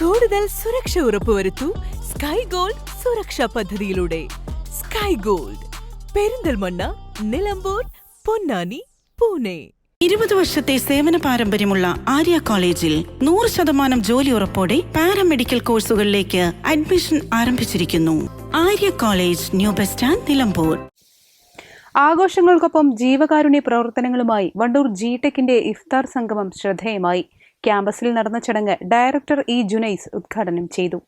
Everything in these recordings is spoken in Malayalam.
കൂടുതൽ സുരക്ഷ ഉറപ്പുവരുത്തൂ സ്കൈ ഗോൾഡ് സുരക്ഷാ പദ്ധതിയിലൂടെ. Sky gold Perinthalmanna Nilambur Ponnani Pune. ഇരുപത് വർഷത്തെ സേവന പാരമ്പര്യമുള്ള ആര്യ കോളേജിൽ നൂറ് ശതമാനം ജോലി ഉറപ്പോടെ പാരാമെഡിക്കൽ കോഴ്സുകളിലേക്ക് അഡ്മിഷൻ ആരംഭിച്ചിരിക്കുന്നു. Arya college new bus stand Nilambur. ആഘോഷങ്ങൾക്കൊപ്പം ജീവകാരുണ്യ പ്രവർത്തനങ്ങളുമായി വണ്ടൂർ ജി ടെക്കിന്റെ ഇഫ്താർ സംഗമം ശ്രദ്ധേയമായി. ക്യാമ്പസിൽ നടന്ന ചടങ്ങ് ഡയറക്ടർ ഇ ജുനൈസ് ഉദ്ഘാടനം ചെയ്തു.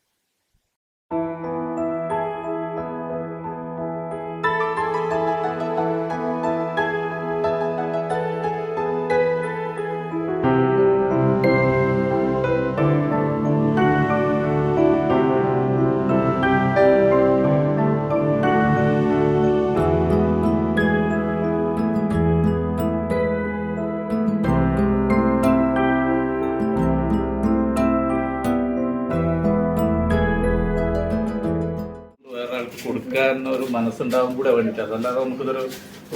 കൊടുക്കുക എന്നൊരു മനസ്സുണ്ടാവും കൂടെ വേണ്ടിയിട്ട്. അതല്ലാതെ നമുക്കിതൊരു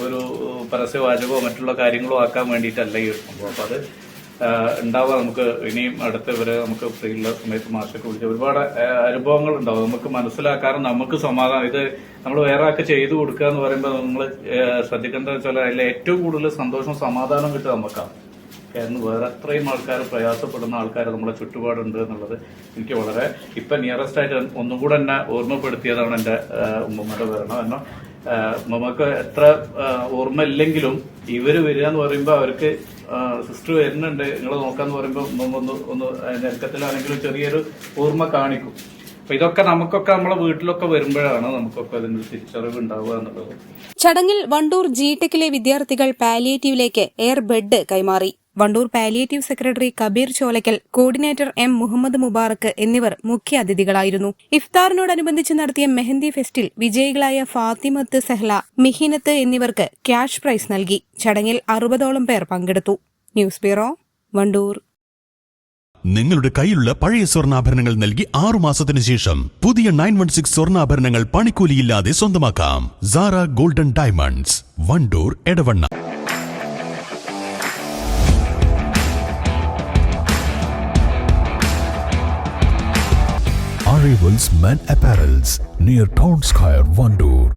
ഒരു പരസ്യവാചകമോ മറ്റുള്ള കാര്യങ്ങളോ ആക്കാൻ വേണ്ടിയിട്ടല്ല ഈ സംഭവം. അപ്പൊ അത് ഉണ്ടാവുക ഉണ്ടാവാം നമുക്ക് ഇനിയും അടുത്ത ഇവരെ നമുക്ക് ഫ്രീ സമയത്ത് മാഷൊക്കെ വിളിച്ച് ഒരുപാട് അനുഭവങ്ങൾ ഉണ്ടാവും നമുക്ക് മനസ്സിലാക്കാറും നമുക്ക് സമാധാനം. ഇത് നമ്മൾ വേറെ ആൾക്ക് ചെയ്തു കൊടുക്കുക എന്ന് പറയുമ്പോൾ നമ്മൾ ശ്രദ്ധിക്കേണ്ടത് വെച്ചാൽ അതിൽ ഏറ്റവും കൂടുതൽ സന്തോഷവും സമാധാനവും കിട്ടുക നമുക്കാണ്. കാരണം വേറെ അത്രയും ആൾക്കാർ പ്രയാസപ്പെടുന്ന ആൾക്കാർ നമ്മളെ ചുറ്റുപാടുണ്ട് എന്നുള്ളത് എനിക്ക് വളരെ ഇപ്പൊ നിയറസ്റ്റ് ആയിട്ട് ഒന്നും കൂടെ എന്നെ ഓർമ്മപ്പെടുത്തിയതാണ് എന്റെ ഉമ്മമ്മയുടെ ഭരണം കാരണം ഉമ്മമ്മക്ക് എത്ര ഓർമ്മ ഇല്ലെങ്കിലും ഇവർ വരിക എന്ന് പറയുമ്പോൾ അവർക്ക് സിസ്റ്റർ വരുന്നുണ്ട്. നിങ്ങൾ നോക്കാന്ന് പറയുമ്പോൾ ഒന്ന് ഒന്ന് നെൽക്കത്തിലാണെങ്കിലും ചെറിയൊരു ഓർമ്മ കാണിക്കും. അപ്പൊ ഇതൊക്കെ നമുക്കൊക്കെ നമ്മളെ വീട്ടിലൊക്കെ വരുമ്പോഴാണ് നമുക്കൊക്കെ അതിന്റെ തിരിച്ചറിവ് ഉണ്ടാവുക എന്നുള്ളത്. ചടങ്ങിൽ വണ്ടൂർ ജി ടെക്കിലെ വിദ്യാർത്ഥികൾ പാലിയേറ്റീവിലേക്ക് എയർ ബെഡ് കൈമാറി. Wandoor palliative secretary Kabeer Cholakkal coordinator M Muhammad Mubarak എന്നിവർ മുഖ്യ അതിഥികളായിരുന്നു. ഇഫ്താറിനോടനുബന്ധിച്ച് നടത്തിയ മെഹന്തി ഫെസ്റ്റിൽ വിജയികളായ ഫാത്തിമത്ത് സെഹ്ല മിഹിനത്ത് എന്നിവർക്ക് ക്യാഷ് പ്രൈസ് നൽകി. ചടങ്ങിൽ അറുപതോളം പേർ പങ്കെടുത്തു. News bureau Wandoor. നിങ്ങളുടെ കയ്യിലുള്ള പഴയ സ്വർണാഭരണങ്ങൾ നൽകി ആറു മാസത്തിന് ശേഷം പുതിയ നയൻ വൺ സിക്സ് സ്വർണാഭരണങ്ങൾ പണിക്കൂലിയില്ലാതെ സ്വന്തമാക്കാം. Sara golden diamonds Wandoor Edavanna. Arrivals Men Apparels near Town Square, Vandoor.